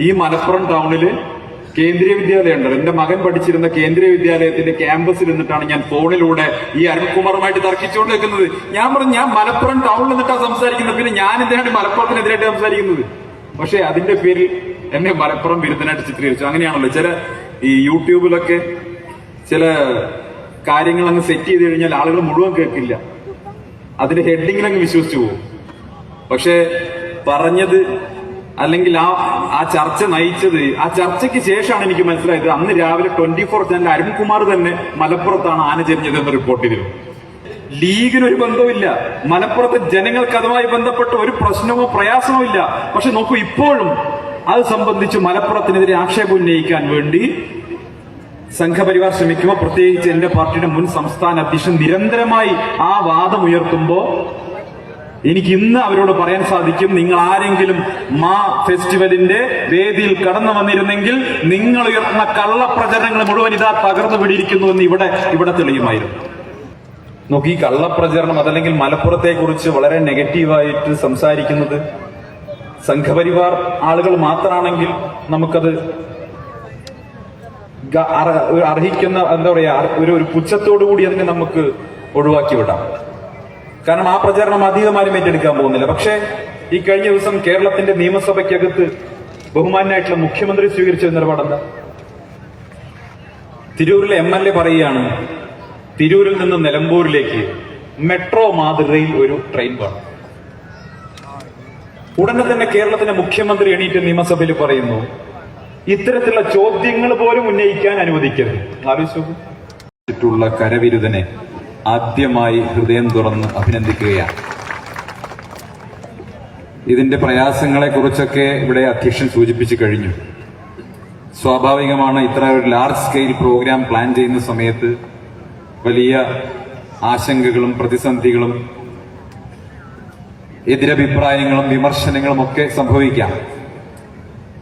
ഈ മലപ്പുറം ടൗണിൽ കേന്ദ്രീയ വിദ്യാലയം ഉണ്ടല്ലോ എന്റെ മകൻ പഠിച്ചിരുന്ന കേന്ദ്രീയ വിദ്യാലയത്തിന്റെ ക്യാമ്പസിൽ നിന്നിട്ടാണ് ഞാൻ ഫോണിലൂടെ ഈ അരുൺകുമാറുമായിട്ട് തർക്കിച്ചുകൊണ്ട് നിൽക്കുന്നത് ഞാൻ പറഞ്ഞു ഞാൻ മലപ്പുറം ടൗണിൽ നിന്നിട്ടാണ് സംസാരിക്കുന്നത്. പിന്നെ ഞാൻ എന്തിനാണ് മലപ്പുറത്തിനെതിരായിട്ട് സംസാരിക്കുന്നത്? പക്ഷെ അതിന്റെ പേരിൽ എന്നെ മലപ്പുറം വിരുദ്ധനായിട്ട് ചിത്രീകരിച്ചു. അങ്ങനെയാണല്ലോ. ചില ഈ യൂട്യൂബിലൊക്കെ ചില കാര്യങ്ങൾ അങ്ങ് സെറ്റ് ചെയ്ത് കഴിഞ്ഞാൽ ആളുകൾ മുഴുവൻ കേൾക്കില്ല. അതിന്റെ ഹെഡിങ്ങിൽ അങ്ങ് വിശ്വസിച്ചു പോകും. പക്ഷെ പറഞ്ഞത് അല്ലെങ്കിൽ ആ ആ ചർച്ച നയിച്ചത് ആ ചർച്ചയ്ക്ക് ശേഷമാണ് എനിക്ക് മനസ്സിലായത്. അന്ന് രാവിലെ ട്വന്റി ഫോർ ചാനൽ അരുൺകുമാർ തന്നെ മലപ്പുറത്താണ് ആന റിപ്പോർട്ട് ചെയ്തു ലീഗിന് ഒരു ബന്ധവുമില്ല. മലപ്പുറത്തെ ജനങ്ങൾക്ക് അതുമായി ബന്ധപ്പെട്ട ഒരു പ്രശ്നമോ പ്രയാസമോ ഇല്ല. പക്ഷെ നോക്കൂ ഇപ്പോഴും അത് സംബന്ധിച്ച് മലപ്പുറത്തിനെതിരെ ആക്ഷേപം ഉന്നയിക്കാൻ വേണ്ടി സംഘപരിവാർ ശ്രമിക്കുമ്പോൾ പ്രത്യേകിച്ച് എന്റെ പാർട്ടിയുടെ മുൻ സംസ്ഥാന അധ്യക്ഷൻ നിരന്തരമായി ആ വാദം ഉയർത്തുമ്പോ എനിക്ക് ഇന്ന് അവരോട് പറയാൻ സാധിക്കും നിങ്ങൾ ആരെങ്കിലും മാ ഫെസ്റ്റിവലിന്റെ വേദിയിൽ കടന്നു വന്നിരുന്നെങ്കിൽ നിങ്ങൾ ഉയർന്ന കള്ളപ്രചരണങ്ങൾ മുഴുവൻ ഇതാ തകർന്നു പിടിയിരിക്കുന്നു എന്ന് ഇവിടെ ഇവിടെ തെളിയുമായിരുന്നു. നോക്കി കള്ളപ്രചരണം അതല്ലെങ്കിൽ മലപ്പുറത്തെ കുറിച്ച് വളരെ നെഗറ്റീവായിട്ട് സംസാരിക്കുന്നത് സംഘപരിവാർ ആളുകൾ മാത്രമാണെങ്കിൽ നമുക്കത് അർഹിക്കുന്ന എന്താ പറയാ ഒരു ഒരു പുച്ഛത്തോടു കൂടി അതിനെ നമുക്ക് ഒഴിവാക്കി വിടാം. കാരണം ആ പ്രചാരണം അധികമാരും ഏറ്റെടുക്കാൻ പോകുന്നില്ല. പക്ഷേ ഈ കഴിഞ്ഞ ദിവസം കേരളത്തിന്റെ നിയമസഭയ്ക്കകത്ത് ബഹുമാനായിട്ടുള്ള മുഖ്യമന്ത്രി സ്വീകരിച്ച നിലപാടെന്താ? തിരൂരിലെ എം എൽ എ പറയുകയാണ് തിരൂരിൽ നിന്ന് നിലമ്പൂരിലേക്ക് മെട്രോ മാതൃകയിൽ ഒരു ട്രെയിൻ വേണം. ഉടനെ തന്നെ കേരളത്തിന്റെ മുഖ്യമന്ത്രി എണീറ്റ് നിയമസഭയിൽ പറയുന്നു ഇത്തരത്തിലുള്ള ചോദ്യങ്ങൾ പോലും ഉന്നയിക്കാൻ അനുവദിക്കരുത്. ആലോചിച്ചുള്ള കരവിരുതനെ ആദ്യമായി ഹൃദയം തുറന്ന് അഭിനന്ദിക്കുകയാണ്. ഇതിന്റെ പ്രയാസങ്ങളെ കുറിച്ചൊക്കെ ഇവിടെ അധ്യക്ഷൻ സൂചിപ്പിച്ചു കഴിഞ്ഞു. സ്വാഭാവികമാണ് ഇത്ര ഒരു ലാർജ് സ്കെയിൽ പ്രോഗ്രാം പ്ലാൻ ചെയ്യുന്ന സമയത്ത് വലിയ ആശങ്കകളും പ്രതിസന്ധികളും എതിരഭിപ്രായങ്ങളും വിമർശനങ്ങളും ഒക്കെ സംഭവിക്കാം.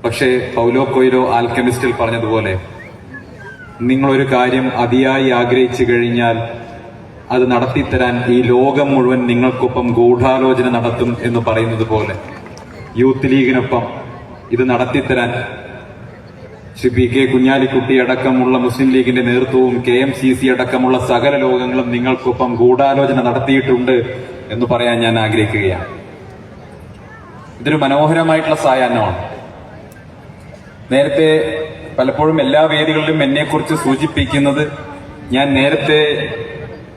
പക്ഷേ പൗലോ കൊയ്ലോ ആൽക്കമിസ്റ്റിൽ പറഞ്ഞതുപോലെ നിങ്ങളൊരു കാര്യം അതിയായി ആഗ്രഹിച്ചു കഴിഞ്ഞാൽ അത് നടത്തിത്തരാൻ ഈ ലോകം മുഴുവൻ നിങ്ങൾക്കൊപ്പം ഗൂഢാലോചന നടത്തും എന്ന് പറയുന്നത് പോലെ. യൂത്ത് ലീഗിനൊപ്പം ഇത് നടത്തിത്തരാൻ ശ്രീ പി കെ കുഞ്ഞാലിക്കുട്ടി അടക്കമുള്ള മുസ്ലിം ലീഗിന്റെ നേതൃത്വവും കെ എം സി സി അടക്കമുള്ള സകല ലോകങ്ങളും നിങ്ങൾക്കൊപ്പം ഗൂഢാലോചന നടത്തിയിട്ടുണ്ട് എന്ന് പറയാൻ ഞാൻ ആഗ്രഹിക്കുകയാണ്. ഇതൊരു മനോഹരമായിട്ടുള്ള സായാഹ്നമാണ്. നേരത്തെ പലപ്പോഴും എല്ലാ വേദികളിലും എന്നെക്കുറിച്ച് സൂചിപ്പിക്കുന്നത് ഞാൻ നേരത്തെ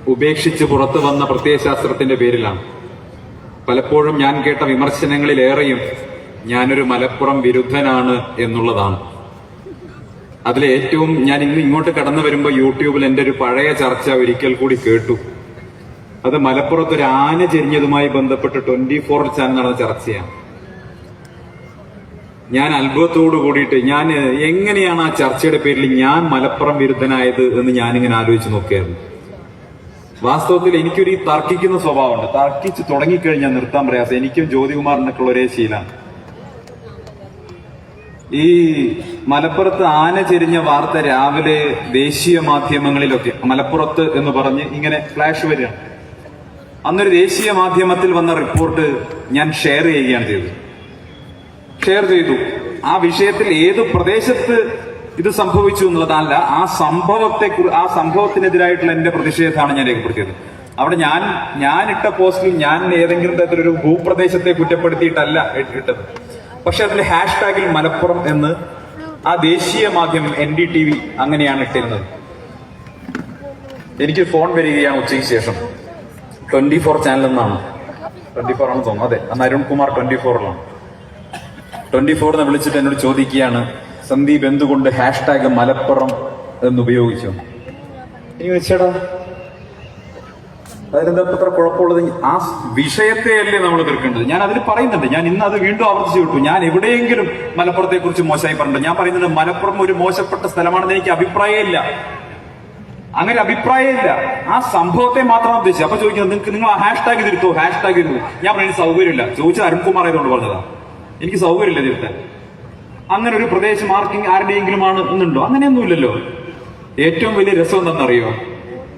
ഉപേക്ഷിച്ച് പുറത്തു വന്ന പ്രത്യയശാസ്ത്രത്തിന്റെ പേരിലാണ്. പലപ്പോഴും ഞാൻ കേട്ട വിമർശനങ്ങളിലേറെയും ഞാനൊരു മലപ്പുറം വിരുദ്ധനാണ് എന്നുള്ളതാണ്. അതിലേറ്റവും ഞാൻ ഇന്ന് ഇങ്ങോട്ട് കടന്നു വരുമ്പോൾ യൂട്യൂബിൽ എന്റെ ഒരു പഴയ ചർച്ച ഒരിക്കൽ കൂടി കേട്ടു. അത് മലപ്പുറത്ത് ഒരു ആന ചെരിഞ്ഞതുമായി ബന്ധപ്പെട്ട് ട്വന്റി ഫോർ ചാനൽ നടന്ന ചർച്ചയാണ്. ഞാൻ അത്ഭുതത്തോടു കൂടിയിട്ട് ഞാൻ എങ്ങനെയാണ് ആ ചർച്ചയുടെ പേരിൽ ഞാൻ മലപ്പുറം വിരുദ്ധനായത് എന്ന് ഞാനിങ്ങനെ ആലോചിച്ച് നോക്കിയായിരുന്നു. വാസ്തവത്തിൽ എനിക്കൊരു ഈ തർക്കിക്കുന്ന സ്വഭാവമുണ്ട്. തർക്കിച്ച് തുടങ്ങിക്കഴിഞ്ഞാൽ നിർത്താൻ പ്രയാസം. എനിക്കും ജ്യോതികുമാറിനൊക്കെ ഒരേ ശീലാണ് ഈ മലപ്പുറത്ത് ആന ചെരിഞ്ഞ വാർത്ത രാവിലെ ദേശീയ മാധ്യമങ്ങളിലൊക്കെ മലപ്പുറത്ത് എന്ന് പറഞ്ഞ് ഇങ്ങനെ ഫ്ലാഷ് വരികയാണ്. അന്നൊരു ദേശീയ മാധ്യമത്തിൽ വന്ന റിപ്പോർട്ട് ഞാൻ ഷെയർ ചെയ്യുകയാണ് ചെയ്തത്. ഷെയർ ചെയ്തു. ആ വിഷയത്തിൽ ഏത് പ്രദേശത്ത് ഇത് സംഭവിച്ചു എന്നുള്ളതല്ല. ആ സംഭവത്തെ ആ സംഭവത്തിനെതിരായിട്ടുള്ള എന്റെ പ്രതിഷേധമാണ് ഞാൻ രേഖപ്പെടുത്തിയത്. അവിടെ ഞാൻ ഞാൻ ഇട്ട പോസ്റ്റിൽ ഞാൻ ഏതെങ്കിലും തരത്തിലൊരു ഭൂപ്രദേശത്തെ കുറ്റപ്പെടുത്തിയിട്ടല്ല ഇട്ടത്. പക്ഷെ അതിൽ ഹാഷ് ടാഗിൽ മലപ്പുറം എന്ന് ആ ദേശീയ മാധ്യമം എൻ ഡി ടി വി അങ്ങനെയാണ് ഇട്ടിരുന്നത്. എനിക്ക് ഫോൺ വരികയാണ് ഉച്ചയ്ക്ക് ശേഷം. ട്വന്റി ഫോർ ചാനൽ എന്നാണ്. ട്വന്റി ഫോർ ആണെന്ന് തോന്നുന്നു. അതെ അന്ന് അരുൺകുമാർ ട്വന്റി ഫോറിലാണ്. ട്വന്റി ഫോറിനെ വിളിച്ചിട്ട് എന്നോട് ചോദിക്കുകയാണ് സന്ദീപ് എന്തുകൊണ്ട് ഹാഷ്ടാഗ് മലപ്പുറം എന്ന് ഉപയോഗിച്ചു ഇനി വെച്ചടാ. അതിനെന്താ അത്ര കുഴപ്പമുള്ളത്? ആ വിഷയത്തെ അല്ലേ നമ്മൾ തീർക്കേണ്ടത്. ഞാൻ അതിൽ പറയുന്നുണ്ട്. ഞാൻ ഇന്ന് അത് വീണ്ടും ആവർത്തിച്ചു വിട്ടു ഞാൻ എവിടെയെങ്കിലും മലപ്പുറത്തെ കുറിച്ച് മോശമായി പറഞ്ഞിട്ടുണ്ട്. ഞാൻ പറയുന്നത് മലപ്പുറം ഒരു മോശപ്പെട്ട സ്ഥലമാണെന്ന് എനിക്ക് അഭിപ്രായമില്ല. അങ്ങനെ അഭിപ്രായമില്ല. ആ സംഭവത്തെ മാത്രമാണ് ഉദ്ദേശിച്ചത് അപ്പൊ ചോദിക്കുന്നത് നിങ്ങൾക്ക് നിങ്ങൾ ആ ഹാഷ്ടാഗ് തിരുത്തോ? ഹാഷ്ടാഗ് തിരുത്തോ? ഞാൻ പറയുന്നത് സൗകര്യമില്ല. ചോദിച്ചത് അരുൺകുമാർ ആയതുകൊണ്ട് പറഞ്ഞതാ. എനിക്ക് സൗകര്യമില്ല തിരുത്താൻ. അങ്ങനെ ഒരു പ്രദേശ മാർക്കിംഗ് ആരുടെയെങ്കിലും ആണ് എന്നുണ്ടോ? അങ്ങനെയൊന്നുമില്ലല്ലോ. ഏറ്റവും വലിയ രസം എന്താണെന്നറിയോ?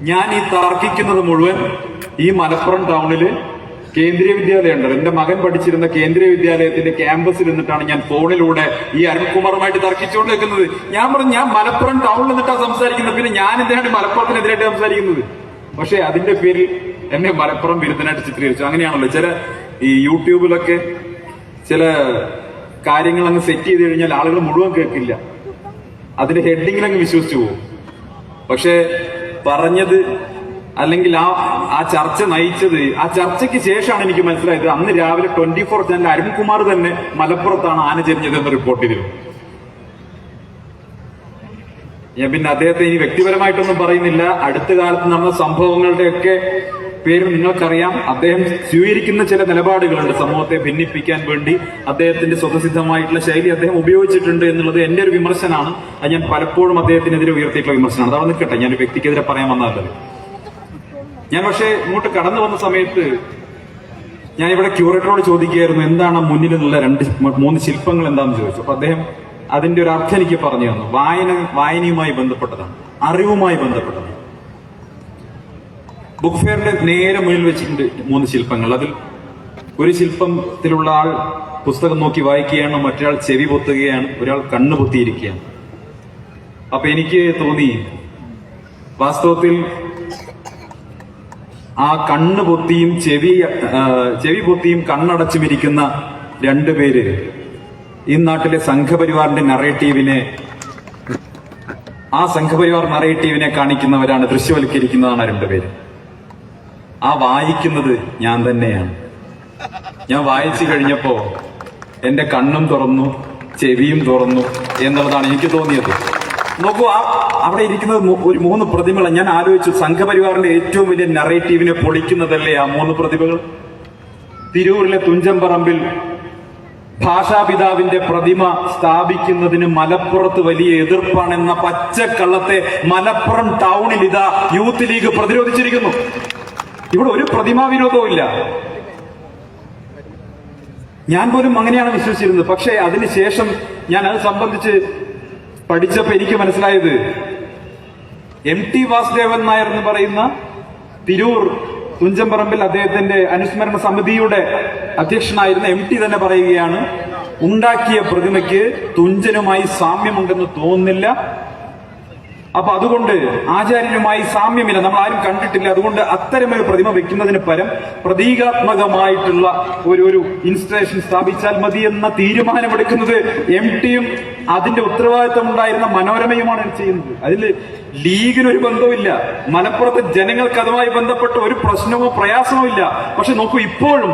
ഞാൻ ഈ തർക്കിക്കുന്നത് മുഴുവൻ ഈ മലപ്പുറം ടൗണിൽ കേന്ദ്രീയ വിദ്യാലയം ഉണ്ടല്ലോ എന്റെ മകൻ പഠിച്ചിരുന്ന കേന്ദ്രീയ വിദ്യാലയത്തിന്റെ ക്യാമ്പസിൽ നിന്നിട്ടാണ് ഞാൻ ഫോണിലൂടെ ഈ അരുൺകുമാറുമായിട്ട് തർക്കിച്ചുകൊണ്ട് നിൽക്കുന്നത് ഞാൻ പറഞ്ഞു ഞാൻ മലപ്പുറം ടൗണിൽ നിന്നിട്ടാണ് സംസാരിക്കുന്നത്. പിന്നെ ഞാൻ എന്തിനാണ് മലപ്പുറത്തിനെതിരായിട്ട് സംസാരിക്കുന്നത്? പക്ഷെ അതിന്റെ പേരിൽ എന്നെ മലപ്പുറം വിരുദ്ധനായിട്ട് ചിത്രീകരിച്ചു. അങ്ങനെയാണല്ലോ. ചില ഈ യൂട്യൂബിലൊക്കെ ചില കാര്യങ്ങൾ അങ്ങ് സെറ്റ് ചെയ്ത് കഴിഞ്ഞാൽ ആളുകൾ മുഴുവൻ കേൾക്കില്ല. അതിന്റെ ഹെഡിങ്ങിൽ അങ്ങ് വിശ്വസിച്ചു പോകും. പക്ഷെ പറഞ്ഞത് അല്ലെങ്കിൽ ആ ആ ചർച്ച നയിച്ചത് ആ ചർച്ചയ്ക്ക് ശേഷമാണ് എനിക്ക് മനസ്സിലായത്. അന്ന് രാവിലെ ട്വന്റി ഫോർ ചാനൽ അരുൺകുമാർ തന്നെ മലപ്പുറത്താണ് ആന ചെരിഞ്ഞത് എന്ന് റിപ്പോർട്ട് ചെയ്തു. ഞാൻ പിന്നെ അദ്ദേഹത്തെ ഇനി വ്യക്തിപരമായിട്ടൊന്നും പറയുന്നില്ല. അടുത്ത കാലത്ത് നടന്ന സംഭവങ്ങളുടെയൊക്കെ പേര് നിങ്ങൾക്കറിയാം. അദ്ദേഹം സ്വീകരിക്കുന്ന ചില നിലപാടുകളുണ്ട്. സമൂഹത്തെ ഭിന്നിപ്പിക്കാൻ വേണ്ടി അദ്ദേഹത്തിന്റെ സ്വതസിദ്ധമായിട്ടുള്ള ശൈലി അദ്ദേഹം ഉപയോഗിച്ചിട്ടുണ്ട് എന്നുള്ളത് എന്റെ ഒരു വിമർശനമാണ് അത് ഞാൻ പലപ്പോഴും അദ്ദേഹത്തിനെതിരെ ഉയർത്തിയിട്ടുള്ള വിമർശനമാണ് അതവിടെ നിൽക്കട്ടെ. ഞാൻ വ്യക്തിക്കെതിരെ പറയാൻ വന്നതല്ലത് ഞാൻ പക്ഷേ ഇങ്ങോട്ട് കടന്നു വന്ന സമയത്ത് ഞാൻ ഇവിടെ ക്യൂറേറ്ററോട് ചോദിക്കുകയായിരുന്നു എന്താണ് മുന്നിൽ നിന്നുള്ള രണ്ട് മൂന്ന് ശില്പങ്ങൾ എന്താണെന്ന് ചോദിച്ചു? അപ്പൊ അദ്ദേഹം അതിന്റെ ഒരു അർത്ഥം എനിക്ക് പറഞ്ഞു തന്നു. വായന വായനയുമായി ബന്ധപ്പെട്ടതാണ്. അറിവുമായി ബന്ധപ്പെട്ടതാണ്. ബുക്ക് ഫെയറിന്റെ നേരെ മുന്നിൽ വെച്ചിട്ടുണ്ട് മൂന്ന് ശില്പങ്ങൾ. അതിൽ ഒരു ശില്പത്തിലുള്ള ആൾ പുസ്തകം നോക്കി വായിക്കുകയാണ് മറ്റൊരാൾ ചെവി പൊത്തുകയാണ് ഒരാൾ കണ്ണ് പൊത്തിയിരിക്കുകയാണ്. അപ്പൊ എനിക്ക് തോന്നി വാസ്തവത്തിൽ ആ കണ്ണ് പൊത്തിയും ചെവി ചെവി പൊത്തിയും കണ്ണടച്ചും ഇരിക്കുന്ന രണ്ടുപേര് ഈ നാട്ടിലെ സംഘപരിവാറിന്റെ നറേറ്റീവിനെ ആ സംഘപരിവാർ നറേറ്റീവിനെ കാണിക്കുന്നവരാണ് ദൃശ്യവൽക്കരിക്കുന്നതാണ് രണ്ടുപേര് ആ വായിക്കുന്നത് ഞാൻ തന്നെയാണ്. ഞാൻ വായിച്ചു കഴിഞ്ഞപ്പോ എന്റെ കണ്ണും തുറന്നു ചെവിയും തുറന്നു എന്നുള്ളതാണ് എനിക്ക് തോന്നിയത്. നോക്കൂ ആ അവിടെ ഇരിക്കുന്നത് ഒരു മൂന്ന് പ്രതിമകൾ ഞാൻ ആലോചിച്ചു സംഘപരിവാറിന്റെ ഏറ്റവും വലിയ നറേറ്റീവിനെ പൊളിക്കുന്നതല്ലേ ആ മൂന്ന് പ്രതിമകൾ തിരൂരിലെ തുഞ്ചംപറമ്പിൽ ഭാഷാപിതാവിന്റെ പ്രതിമ സ്ഥാപിക്കുന്നതിന് മലപ്പുറത്ത് വലിയ എതിർപ്പാണെന്ന പച്ചക്കള്ളത്തെ മലപ്പുറം ടൗണിൽ ഇതാ യൂത്ത് ലീഗ് പ്രതിരോധിച്ചിരിക്കുന്നു. ഇവിടെ ഒരു പ്രതിമാ വിരോധവും ഇല്ല ഞാൻ പോലും അങ്ങനെയാണ് വിശ്വസിച്ചിരുന്നത്. പക്ഷേ അതിനുശേഷം ഞാൻ അത് സംബന്ധിച്ച് പഠിച്ചപ്പോ എനിക്ക് മനസ്സിലായത് എം ടി വാസുദേവൻ നായർ എന്ന് പറയുന്ന തിരൂർ തുഞ്ചംപറമ്പിൽ അദ്ദേഹത്തിന്റെ അനുസ്മരണ സമിതിയുടെ അധ്യക്ഷനായിരുന്ന എം ടി തന്നെ പറയുകയാണ് ഉണ്ടാക്കിയ പ്രതിമയ്ക്ക് തുഞ്ചനുമായി സാമ്യമുണ്ടെന്ന് തോന്നുന്നില്ല. അപ്പൊ അതുകൊണ്ട് ആചാര്യനുമായി സാമ്യമില്ല. നമ്മൾ ആരും കണ്ടിട്ടില്ല. അതുകൊണ്ട് അത്തരമൊരു പ്രതിമ വെക്കുന്നതിന് പരം പ്രതീകാത്മകമായിട്ടുള്ള ഒരു ഒരു ഇൻസ്റ്റലേഷൻ സ്ഥാപിച്ചാൽ മതി എന്ന തീരുമാനമെടുക്കുന്നത് എം ടിയും അതിന്റെ ഉത്തരവാദിത്തം ഉണ്ടായിരുന്ന മനോരമയുമാണ് ചെയ്യുന്നത്. അതിൽ ലീഗിനൊരു ബന്ധവുമില്ല. മലപ്പുറത്തെ ജനങ്ങൾക്ക് അതുമായി ബന്ധപ്പെട്ട ഒരു പ്രശ്നമോ പ്രയാസമോ ഇല്ല. പക്ഷെ നോക്കൂ ഇപ്പോഴും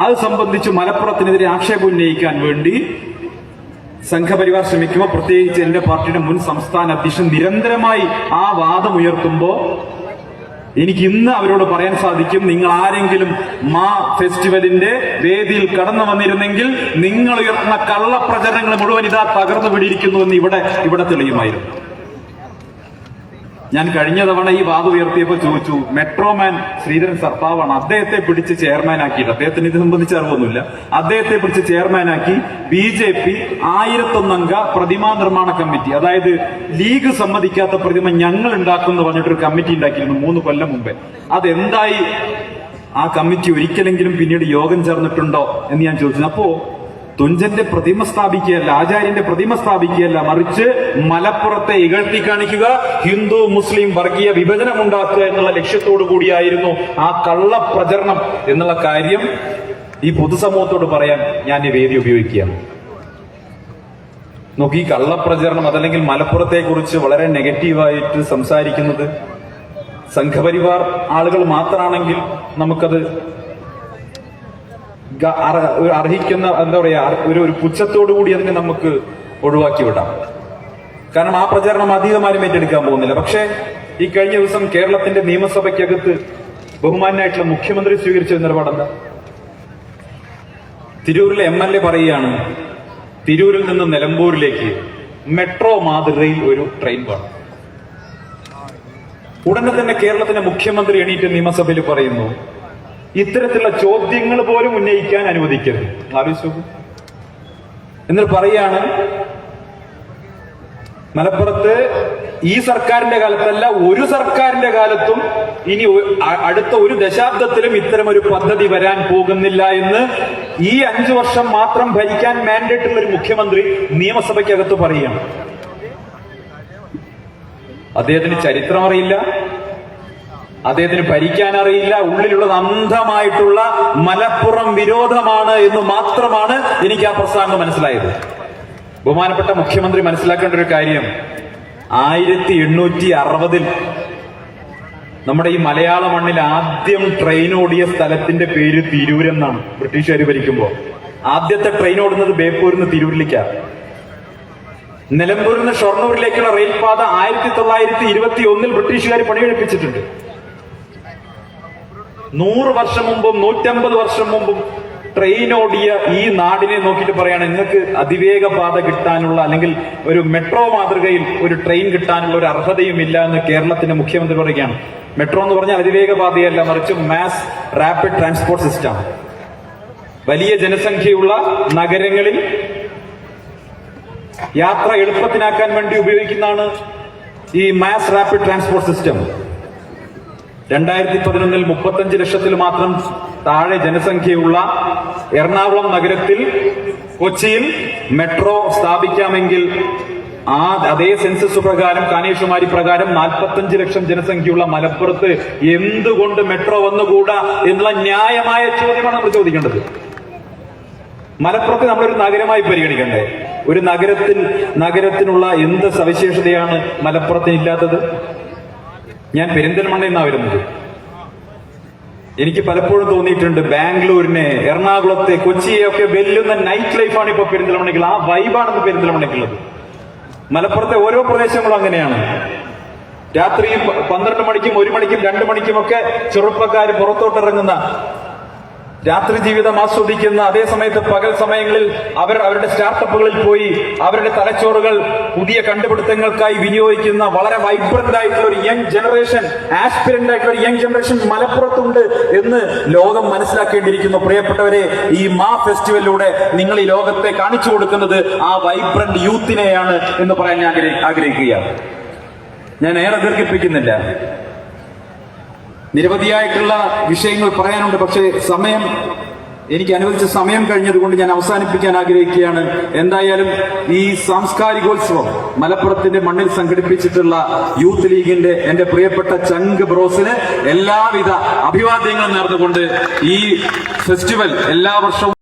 അത് സംബന്ധിച്ച് മലപ്പുറത്തിനെതിരെ ആക്ഷേപം ഉന്നയിക്കാൻ വേണ്ടി സംഘപരിവാർ ശ്രമിക്കുമ്പോൾ പ്രത്യേകിച്ച് എന്റെ പാർട്ടിയുടെ മുൻ സംസ്ഥാന അധ്യക്ഷൻ നിരന്തരമായി ആ വാദം ഉയർത്തുമ്പോൾ എനിക്ക് ഇന്ന് അവരോട് പറയാൻ സാധിക്കും നിങ്ങൾ ആരെങ്കിലും മാ ഫെസ്റ്റിവലിന്റെ വേദിയിൽ കടന്നു വന്നിരുന്നെങ്കിൽ നിങ്ങൾ ഉയർത്തുന്ന കള്ളപ്രചരണങ്ങൾ മുഴുവൻ ഇതാ തകർന്നു പിടിയിരിക്കുന്നു എന്ന് ഇവിടെ ഇവിടെ തെളിയുമായിരുന്നു. ഞാൻ കഴിഞ്ഞ തവണ ഈ വാദം ഉയർത്തിയപ്പോൾ ചോദിച്ചു മെട്രോമാൻ ശ്രീധരൻ സർപ്പാവാണ്. അദ്ദേഹത്തെ പിടിച്ച് ചെയർമാനാക്കിയിട്ട് അദ്ദേഹത്തിന് ഇത് സംബന്ധിച്ച് അറിവൊന്നുമില്ല. അദ്ദേഹത്തെ പിടിച്ച് ചെയർമാനാക്കി ബി ജെ പി ആയിരത്തൊന്നംഗ പ്രതിമാ നിർമ്മാണ കമ്മിറ്റി അതായത് ലീഗ് സമ്മതിക്കാത്ത പ്രതിമ ഞങ്ങൾ ഉണ്ടാക്കുമെന്ന് പറഞ്ഞിട്ടൊരു കമ്മിറ്റി ഉണ്ടാക്കിയിരുന്നു മൂന്ന് കൊല്ലം മുമ്പേ. അതെന്തായി ആ കമ്മിറ്റി ഒരിക്കലെങ്കിലും പിന്നീട് യോഗം ചേർന്നിട്ടുണ്ടോ എന്ന് ഞാൻ ചോദിച്ചു. അപ്പോ തുഞ്ചന്റെ പ്രതിമ സ്ഥാപിക്കുകയല്ല ആചാര്യന്റെ പ്രതിമ സ്ഥാപിക്കുകയല്ല മറിച്ച് മലപ്പുറത്തെ ഇകഴ്ത്തി കാണിക്കുക ഹിന്ദു മുസ്ലിം വർഗീയ വിഭജനം ഉണ്ടാക്കുക എന്നുള്ള ലക്ഷ്യത്തോടു കൂടിയായിരുന്നു ആ കള്ള പ്രചരണം എന്നുള്ള കാര്യം ഈ പൊതുസമൂഹത്തോട് പറയാൻ ഞാൻ ഈ വേദി ഉപയോഗിക്കുകയാണ്. നോക്കി കള്ളപ്രചരണം അതല്ലെങ്കിൽ മലപ്പുറത്തെ കുറിച്ച് വളരെ നെഗറ്റീവായിട്ട് സംസാരിക്കുന്നത് സംഘപരിവാർ ആളുകൾ മാത്രമാണെങ്കിൽ നമുക്കത് അർഹിക്കുന്ന എന്താ പറയാ ഒരു ഒരു പുച്ഛത്തോടു കൂടി അതിനെ നമുക്ക് ഒഴിവാക്കി വിടാം. കാരണം ആ പ്രചാരണം അധികമാരും ഏറ്റെടുക്കാൻ പോകുന്നില്ല. പക്ഷേ ഈ കഴിഞ്ഞ ദിവസം കേരളത്തിന്റെ നിയമസഭയ്ക്കകത്ത് ബഹുമാനായിട്ടുള്ള മുഖ്യമന്ത്രി സ്വീകരിച്ച നിലപാടെന്താ തിരൂരിലെ എം എൽ എ പറയുകയാണ് തിരൂരിൽ നിന്ന് നിലമ്പൂരിലേക്ക് മെട്രോ മാതൃകയിൽ ഒരു ട്രെയിൻ വേണം. ഉടനെ തന്നെ കേരളത്തിന്റെ മുഖ്യമന്ത്രി എണീറ്റ് നിയമസഭയിൽ പറയുന്നു ഇത്തരത്തിലുള്ള ചോദ്യങ്ങൾ പോലും ഉന്നയിക്കാൻ അനുവദിക്കരുത്. ആലോചിച്ചു. എന്നിട്ട് പറയാണ് മലപ്പുറത്ത് ഈ സർക്കാരിന്റെ കാലത്തല്ല ഒരു സർക്കാരിന്റെ കാലത്തും ഇനി അടുത്ത ഒരു ദശാബ്ദത്തിലും ഇത്തരം ഒരു പദ്ധതി വരാൻ പോകുന്നില്ല എന്ന് ഈ അഞ്ചു വർഷം മാത്രം ഭരിക്കാൻ മാൻഡേറ്റ് ഉള്ള ഒരു മുഖ്യമന്ത്രി നിയമസഭയ്ക്കകത്ത് പറയുകയാണ്. അദ്ദേഹത്തിന് ചരിത്രം അറിയില്ല അദ്ദേഹത്തിന് ഭരിക്കാൻ അറിയില്ല ഉള്ളിലുള്ളത് അന്ധമായിട്ടുള്ള മലപ്പുറം വിരോധമാണ് എന്ന് മാത്രമാണ് എനിക്ക് ആ പ്രസ്താവന മനസ്സിലായത്. ബഹുമാനപ്പെട്ട മുഖ്യമന്ത്രി മനസ്സിലാക്കേണ്ട ഒരു കാര്യം ആയിരത്തി എണ്ണൂറ്റി അറുപതിൽ നമ്മുടെ ഈ മലയാള മണ്ണിൽ ആദ്യം ട്രെയിൻ ഓടിയ സ്ഥലത്തിന്റെ പേര് തിരൂരെന്നാണ് ബ്രിട്ടീഷുകാർ ഭരിക്കുമ്പോൾ ആദ്യത്തെ ട്രെയിൻ ഓടുന്നത് ബേപ്പൂരിൽ നിന്ന് തിരൂരിലേക്കാണ് നിലമ്പൂരിൽ നിന്ന് ഷൊർണൂരിലേക്കുള്ള റെയിൽപാത ആയിരത്തി തൊള്ളായിരത്തി ഇരുപത്തി ഒന്നിൽ ബ്രിട്ടീഷുകാർ പണികഴിപ്പിച്ചിട്ടുണ്ട് നൂറ് വർഷം മുമ്പും നൂറ്റമ്പത് വർഷം മുമ്പും ട്രെയിൻ ഓടിയ ഈ നാടിനെ നോക്കിയിട്ട് പറയാണ് നിങ്ങൾക്ക് അതിവേഗ പാത കിട്ടാനുള്ള അല്ലെങ്കിൽ ഒരു മെട്രോ മാതൃകയിൽ ഒരു ട്രെയിൻ കിട്ടാനുള്ള ഒരു അർഹതയും ഇല്ല എന്ന് കേരളത്തിന്റെ മുഖ്യമന്ത്രി പറയുകയാണ്. മെട്രോ എന്ന് പറഞ്ഞാൽ അതിവേഗ പാതയല്ല മറിച്ച് മാസ് റാപ്പിഡ് ട്രാൻസ്പോർട്ട് സിസ്റ്റം വലിയ ജനസംഖ്യയുള്ള നഗരങ്ങളിൽ യാത്ര എളുപ്പത്തിനാക്കാൻ വേണ്ടി ഉപയോഗിക്കുന്നതാണ് ഈ മാസ് റാപ്പിഡ് ട്രാൻസ്പോർട്ട് സിസ്റ്റം രണ്ടായിരത്തി പതിനൊന്നിൽ മുപ്പത്തഞ്ച് ലക്ഷത്തിൽ മാത്രം താഴെ ജനസംഖ്യയുള്ള എറണാകുളം നഗരത്തിൽ കൊച്ചിയിൽ മെട്രോ സ്ഥാപിക്കാമെങ്കിൽ ആ അതേ സെൻസസ് പ്രകാരം കാനേഷുമാരി പ്രകാരം നാൽപ്പത്തഞ്ച് ലക്ഷം ജനസംഖ്യയുള്ള മലപ്പുറത്ത് എന്തുകൊണ്ട് മെട്രോ വന്നുകൂടാ എന്നുള്ള ന്യായമായ ചോദ്യമാണ് നമ്മൾ ചോദിക്കേണ്ടത്. മലപ്പുറത്ത് നമ്മളൊരു നഗരമായി പരിഗണിക്കണ്ടേ? ഒരു നഗരത്തിൽ നഗരത്തിനുള്ള എന്ത് സവിശേഷതയാണ് മലപ്പുറത്തിന് ഇല്ലാത്തത് ഞാൻ പെരിന്തൽമണ്ണയിൽ നിന്നാണ് വരുന്നത്. എനിക്ക് പലപ്പോഴും തോന്നിയിട്ടുണ്ട് ബാംഗ്ലൂരിനെ എറണാകുളത്തെ കൊച്ചിയെ ഒക്കെ വെല്ലുന്ന നൈറ്റ് ലൈഫാണ് ഇപ്പൊ പെരിന്തൽമണ്ണയ്ക്ക് ആ വൈബാണ് പെരിന്തൽമണ്ണയ്ക്കുള്ളത് മലപ്പുറത്തെ ഓരോ പ്രദേശങ്ങളും അങ്ങനെയാണ്. രാത്രി പന്ത്രണ്ട് മണിക്കും ഒരു മണിക്കും രണ്ട് മണിക്കും ഒക്കെ ചെറുപ്പക്കാർ പുറത്തോട്ടിറങ്ങുന്ന രാത്രി ജീവിതം ആസ്വദിക്കുന്ന അതേ സമയത്ത് പകൽ സമയങ്ങളിൽ അവർ അവരുടെ സ്റ്റാർട്ടപ്പുകളിൽ പോയി അവരുടെ തലച്ചോറുകൾ പുതിയ കണ്ടുപിടുത്തങ്ങൾക്കായി വിനിയോഗിക്കുന്ന വളരെ വൈബ്രന്റ് ആയിട്ടുള്ള ഒരു യങ് ജനറേഷൻ ആസ്പിരന്റ് ആയിട്ടുള്ള ഒരു യങ് ജനറേഷൻ മലപ്പുറത്തുണ്ട് എന്ന് ലോകം മനസ്സിലാക്കേണ്ടിയിരിക്കുന്നു. പ്രിയപ്പെട്ടവരെ ഈ മാ ഫെസ്റ്റിവലിലൂടെ നിങ്ങൾ ഈ ലോകത്തെ കാണിച്ചു കൊടുക്കുന്നത് ആ വൈബ്രന്റ് യൂത്തിനെയാണ് എന്ന് പറയാൻ ഞാൻ ആഗ്രഹി- ആഗ്രഹിക്കുകയാണ് ഞാൻ ഏറെ ദീർഘിപ്പിക്കുന്നില്ല. നിരവധിയായിട്ടുള്ള വിഷയങ്ങൾ പറയാനുണ്ട്. പക്ഷേ സമയം എനിക്ക് അനുവദിച്ച സമയം കഴിഞ്ഞതുകൊണ്ട് ഞാൻ അവസാനിപ്പിക്കാൻ ആഗ്രഹിക്കുകയാണ്. എന്തായാലും ഈ സാംസ്കാരികോത്സവം മലപ്പുറത്തിന്റെ മണ്ണിൽ സംഘടിപ്പിച്ചിട്ടുള്ള യൂത്ത് ലീഗിന്റെ എന്റെ പ്രിയപ്പെട്ട ചങ്ക് ബ്രോസിന് എല്ലാവിധ അഭിവാദ്യങ്ങളും നേർന്നുകൊണ്ട് ഈ ഫെസ്റ്റിവൽ എല്ലാ വർഷവും